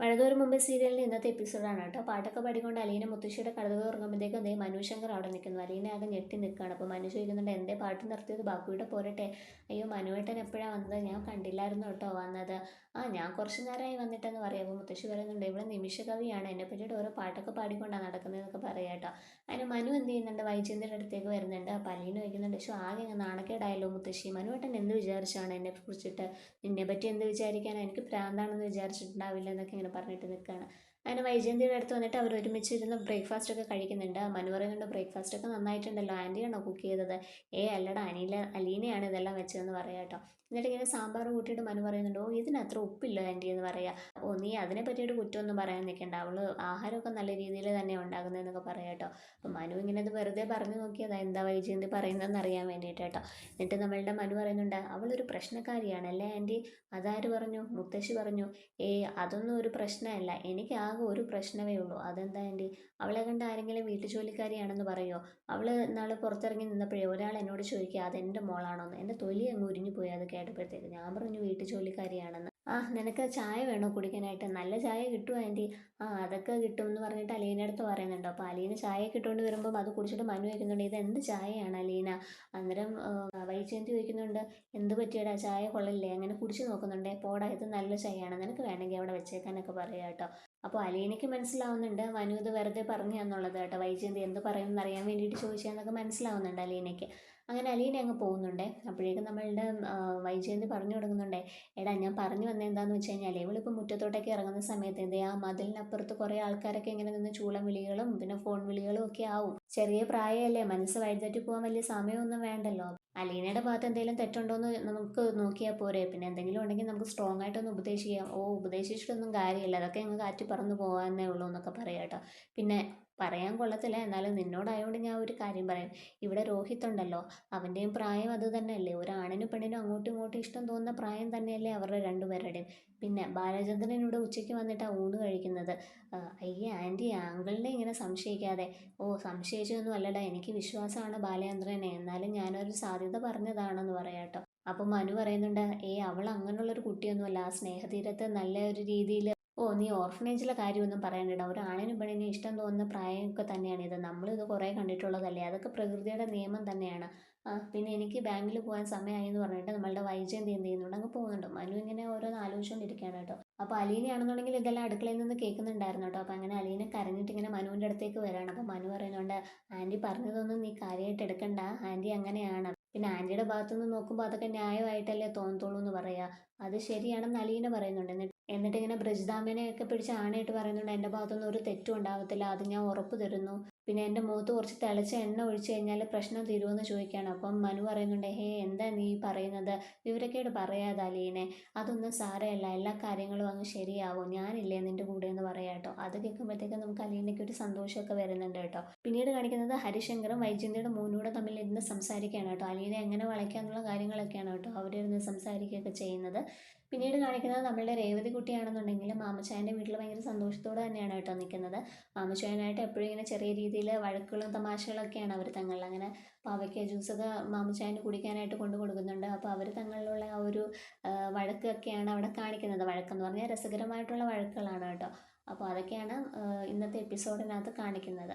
മഴതോറും മുമ്പ് സീരിയലിന്റെ ഇന്നത്തെ എപ്പിസോഡാണ് കേട്ടോ. പാട്ടൊക്കെ പാടിക്കൊണ്ട് അലീന മുത്തശ്ശിയുടെ കടവ് ഉറങ്ങുമ്പോഴത്തേക്കും അതേ മനുശങ്കർ അവിടെ നിൽക്കുന്നു. അലീന ആകെ ഞെട്ടി നിൽക്കുകയാണ്. അപ്പോൾ മനു ചോദിക്കുന്നുണ്ട് എന്തേ പാട്ട് നിർത്തിയത്? ബാക്കുവിടെ പോരട്ടെ. അയ്യോ മനുവേട്ടൻ എപ്പോഴാണ് വന്നത്? ഞാൻ കണ്ടില്ലായിരുന്നു കേട്ടോ വന്നത്. ആ ഞാൻ കുറച്ച് നേരമായി വന്നിട്ടെന്ന് പറയാം. അപ്പോൾ മുത്തശ്ശി പറയുന്നുണ്ട് ഇവിടെ നിമിഷകവിയാണ്. എന്നെ പറ്റിയിട്ട് ഓരോ പാട്ടൊക്കെ പാടിക്കൊണ്ടാണ് നടക്കുന്നതെന്നൊക്കെ പറയാം കേട്ടോ. അതിന് മനു എന്ത് ചെയ്യുന്നുണ്ട്? വൈചേന്ദ്രന്റെ അടുത്തേക്ക് വരുന്നുണ്ട്. അപ്പോൾ അലീന ചോദിക്കുന്നുണ്ട് പക്ഷേ ആകെ അങ്ങ് നാണക്കേടായല്ലോ മുത്തശ്ശി. മനുവേട്ടൻ എന്ത് വിചാരിച്ചാണ് എന്നെ കുറിച്ചിട്ട് നിന്നെ പറ്റി എന്ത് വിചാരിക്കാനാണ് എനിക്ക് പ്രാന്താണെന്ന് വിചാരിച്ചിട്ടുണ്ടാവില്ല എന്നൊക്കെ ഇങ്ങനെ പറഞ്ഞിട്ട് നിൽക്കുകയാണ് അങ്ങനെ വൈജയന്തിയുടെ അടുത്ത് വന്നിട്ട് അവർ ഒരുമിച്ച് ഇരുന്ന് ബ്രേക്ക്ഫാസ്റ്റ് ഒക്കെ കഴിക്കുന്നുണ്ട്. മനു ബ്രേക്ക്ഫാസ്റ്റ് ഒക്കെ നന്നായിട്ടുണ്ടല്ലോ. ആന്റിയാണോ കുക്ക് ചെയ്തത്? ഏ അല്ലടാ അനില അലീനയാണ് ഇതെല്ലാം വെച്ചതെന്ന് പറയാം കേട്ടോ. എന്നിട്ട് ഇങ്ങനെ സാമ്പാർ കൂട്ടിയിട്ട് മനു പറയുന്നുണ്ട് ഓ ഇതിന് അത്ര ഉപ്പില്ല ആന്റി എന്ന് പറയാം. ഓ നീ അതിനെ പറ്റിയിട്ട് കുറ്റമൊന്നും പറയാൻ നിൽക്കണ്ട. അവൾ ആഹാരമൊക്കെ നല്ല രീതിയിൽ തന്നെ ഉണ്ടാക്കുന്നതെന്നൊക്കെ പറയാം കേട്ടോ. അപ്പം മനു ഇങ്ങനെ അത് വെറുതെ പറഞ്ഞു നോക്കിയതാ എന്താ വൈജയന്തി പറയുന്നതെന്ന് അറിയാൻ വേണ്ടിയിട്ട് കേട്ടോ. എന്നിട്ട് നമ്മളുടെ മനു പറയുന്നുണ്ട് അവളൊരു പ്രശ്നക്കാരിയാണ് അല്ലേ ആന്റി? അതാര് പറഞ്ഞു? മുത്തശ്ശി പറഞ്ഞു. ഏ അതൊന്നും ഒരു പ്രശ്നമല്ല. എനിക്ക് ആകെ ഒരു പ്രശ്നമേ ഉള്ളൂ. അതെന്താ ആന്റി? അവളെ കണ്ട് ആരെങ്കിലും വീട്ടു ജോലിക്കാരിയാണെന്ന് പറയുമോ അവൾ നാളെ പുറത്തിറങ്ങി നിന്നപ്പോഴേ ഒരാൾ എന്നോട് ചോദിക്കുക അതെന്റെ മോളാണോന്ന്? എന്റെ തൊലി അങ്ങ് ഉരിഞ്ഞു പോയി അത് കേട്ടപ്പോഴത്തേക്ക് ഞാൻ പറഞ്ഞു വീട്ടു ജോലിക്കാരിയാണെന്ന്. ആ നിനക്ക് ചായ വേണോ കുടിക്കാനായിട്ട്? നല്ല ചായ കിട്ടുമോ ആന്റി. ആ അതൊക്കെ കിട്ടുമെന്ന് പറഞ്ഞിട്ട് അലീനയുടെ അടുത്ത് പറയുന്നുണ്ട്. അപ്പോൾ അലീന ചായ കിട്ടുകൊണ്ട് വരുമ്പം അത് കുടിച്ചിട്ട് മനു വയ്ക്കുന്നുണ്ട് ഇത് എന്ത് ചായയാണ് അലീന? അന്നേരം വൈജയന്തി ചോദിക്കുന്നുണ്ട്? എന്ത് പറ്റിയടാ? ചായ കൊള്ളില്ലേ അങ്ങനെ കുടിച്ച് നോക്കുന്നുണ്ട്. പോടാ ഇത് നല്ല ചായയാണ്. നിനക്ക് വേണമെങ്കിൽ അവിടെ വെച്ചേക്കാനൊക്കെ പറയാം കേട്ടോ. അപ്പോൾ അലീനയ്ക്ക് മനസ്സിലാവുന്നുണ്ട് മനു ഇത് വെറുതെ പറഞ്ഞു എന്നുള്ളത് കേട്ടോ. വൈജയന്തി എന്ത് പറയുമെന്ന് അറിയാൻ വേണ്ടിയിട്ട് ചോദിച്ചാൽ എന്നൊക്കെ മനസ്സിലാവുന്നുണ്ട് അലീനയ്ക്ക്. അങ്ങനെ അലീന അങ്ങ് പോകുന്നുണ്ടേ. അപ്പോഴേക്കും നമ്മളുടെ വൈജയന്തി പറഞ്ഞു തുടങ്ങുന്നുണ്ടേ. എടാ ഞാൻ പറഞ്ഞു വന്നത് എന്താണെന്ന് വെച്ച് കഴിഞ്ഞാൽ ഇവളിപ്പോൾ മുറ്റത്തോട്ടൊക്കെ ഇറങ്ങുന്ന സമയത്ത് എന്തേ ആ മതിലിനപ്പുറത്ത് കുറേ ആൾക്കാരൊക്കെ ഇങ്ങനെ നിന്ന് ചൂളം വിളികളും പിന്നെ ഫോൺ വിളികളും ഒക്കെ ആവും. ചെറിയ പ്രായമല്ലേ മനസ്സ് വഴിതെറ്റി പോകാൻ വലിയ സമയമൊന്നും വേണ്ടല്ലോ. അലീനയുടെ ഭാഗത്ത് എന്തെങ്കിലും തെറ്റുണ്ടോ എന്ന് നമുക്ക് നോക്കിയാൽ പോരെ. പിന്നെ എന്തെങ്കിലും ഉണ്ടെങ്കിൽ നമുക്ക് സ്ട്രോങ് ആയിട്ടൊന്ന് ഉപദേശിക്കാം. ഓ ഉപദേശിച്ചിട്ടൊന്നും കാര്യമില്ല. അതൊക്കെ അങ്ങ് കാറ്റി പറന്ന് പോകാനേ ഉള്ളൂ എന്നൊക്കെ പറയാം കേട്ടോ. പിന്നെ പറയാൻ കൊള്ളത്തില്ല. എന്നാലും നിന്നോടായതുകൊണ്ട് ഞാൻ ഒരു കാര്യം പറയാം. ഇവിടെ രോഹിത് ഉണ്ടല്ലോ. അവന്റെയും പ്രായം അത് തന്നെയല്ലേ. ഒരു ആണിനും പെണ്ണിനും അങ്ങോട്ടും ഇങ്ങോട്ടും ഇഷ്ടം തോന്നുന്ന പ്രായം തന്നെയല്ലേ അവരുടെ രണ്ടുപേരുടെയും. പിന്നെ ബാലചന്ദ്രൻ ഇവിടെ ഉച്ചയ്ക്ക് വന്നിട്ടാണ് ഊണ് കഴിക്കുന്നത്. അയ്യേ ആന്റി ആങ്കിളിനെ ഇങ്ങനെ സംശയിക്കാതെ. ഓ സംശയിച്ചൊന്നും അല്ലടാ. എനിക്ക് വിശ്വാസമാണ് ബാലചന്ദ്രനെ. എന്നാലും ഞാനൊരു സാധ്യത പറഞ്ഞതാണെന്ന് പറയാട്ടോ അപ്പം മനു പറയുന്നുണ്ട് ഏ അവൾ അങ്ങനെയുള്ളൊരു കുട്ടിയൊന്നുമല്ല. ആ സ്നേഹതീരത്ത് നല്ല ഒരു രീതിയിൽ ഓ നീ ഓർഫനേജിലെ കാര്യമൊന്നും പറയണ്ടടാ. ഒരു ആണിനും പെണ്ണിനും ഇഷ്ടം തോന്നുന്ന പ്രായമൊക്കെ തന്നെയാണ് ഇത്. നമ്മളിത് കുറേ കണ്ടിട്ടുള്ളതല്ലേ? അതൊക്കെ പ്രകൃതിയുടെ നിയമം തന്നെയാണ്. ആ പിന്നെ എനിക്ക് ബാങ്കിൽ പോകാൻ സമയമായി എന്ന് പറഞ്ഞിട്ട് നമ്മളുടെ വൈജയന്തി എന്ത് ചെയ്യുന്നുണ്ട്? അങ്ങ് പോകുന്നുണ്ട്. മനു ഇങ്ങനെ ഓരോന്ന് ആലോചിച്ചുകൊണ്ടിരിക്കുകയാണ് കേട്ടോ. അപ്പോൾ അലീനയാണെന്നുണ്ടെങ്കിൽ ഇതെല്ലാം അടുക്കളയിൽ നിന്ന് കേൾക്കുന്നുണ്ടായിരുന്നു കേട്ടോ. അപ്പോൾ അങ്ങനെ അലീന കരഞ്ഞിട്ട് ഇങ്ങനെ മനുവിന്റെ അടുത്തേക്ക് വരാണ്. അപ്പോൾ മനു പറയുന്നുണ്ട് ആന്റി പറഞ്ഞതൊന്നും നീ കാര്യമായിട്ട് എടുക്കണ്ട. ആന്റി അങ്ങനെയാണ്. പിന്നെ ആന്റിയുടെ ഭാഗത്തു നിന്ന് നോക്കുമ്പോൾ അതൊക്കെ ന്യായമായിട്ടല്ലേ തോന്നത്തുള്ളൂ എന്ന് പറയാ. അത് ശരിയാണെന്ന് അലീന പറയുന്നുണ്ട്. എന്നിട്ട് ഇങ്ങനെ ബ്രജ്ദാമനെയൊക്കെ പിടിച്ച് ആണയിട്ട് പറയുന്നുണ്ട് എന്റെ ഭാഗത്തുനിന്ന് ഒരു തെറ്റും ഉണ്ടാവത്തില്ല. അത് ഞാൻ ഉറപ്പ് തരുന്നു. പിന്നെ എന്റെ മുഖത്ത് കുറച്ച് തിളച്ച എണ്ണ ഒഴിച്ച് കഴിഞ്ഞാൽ പ്രശ്നം തീരുമെന്ന് ചോദിക്കുകയാണ് അപ്പം മനു പറയുന്നുണ്ട് ഹേ എന്താ നീ പറയുന്നത്? വിവരക്കേട് പറയാതെ അലീനെ അതൊന്നും സാരമല്ല. എല്ലാ കാര്യങ്ങളും അങ്ങ് ശരിയാവും? ഞാനില്ലേ നിന്റെ കൂടെ എന്ന് പറയാം കേട്ടോ അത് കേൾക്കുമ്പോഴത്തേക്കും നമുക്ക് അലീനയ്ക്ക് ഒരു സന്തോഷമൊക്കെ വരുന്നുണ്ട് കേട്ടോ. പിന്നീട് കാണിക്കുന്നത് ഹരിശങ്കറും വൈജയന്തിയുടെ മോനൂടെ തമ്മിൽ ഇരുന്ന് സംസാരിക്കുകയാണ് കേട്ടോ. അലീനെ എങ്ങനെ വളയ്ക്കാന്നുള്ള കാര്യങ്ങളൊക്കെയാണ് കേട്ടോ അവരിരുന്ന് സംസാരിക്കുകയൊക്കെ ചെയ്യുന്നത്. പിന്നീട് കാണിക്കുന്നത് നമ്മളുടെ രേവതി കുട്ടിയാണെന്നുണ്ടെങ്കിൽ മാമച്ചായന്റെ വീട്ടിൽ ഭയങ്കര സന്തോഷത്തോടെ തന്നെയാണ് കേട്ടോ നിൽക്കുന്നത്. മാമച്ചായനായിട്ട് എപ്പോഴും ഇങ്ങനെ ചെറിയ രീതിയിൽ വഴക്കുകളും തമാശകളൊക്കെയാണ് അവർ തങ്ങളിൽ. അങ്ങനെ പാവയ്ക്ക ജ്യൂസൊക്കെ മാമച്ചായന് കുടിക്കാനായിട്ട് കൊണ്ടു കൊടുക്കുന്നുണ്ട്. അപ്പോൾ അവർ തങ്ങളിലുള്ള ആ ഒരു വഴക്കൊക്കെയാണ് അവിടെ കാണിക്കുന്നത്. വഴക്കെന്ന് പറഞ്ഞാൽ രസകരമായിട്ടുള്ള വഴക്കുകളാണ് കേട്ടോ. അപ്പോൾ അതൊക്കെയാണ് ഇന്നത്തെ എപ്പിസോഡിനകത്ത് കാണിക്കുന്നത്.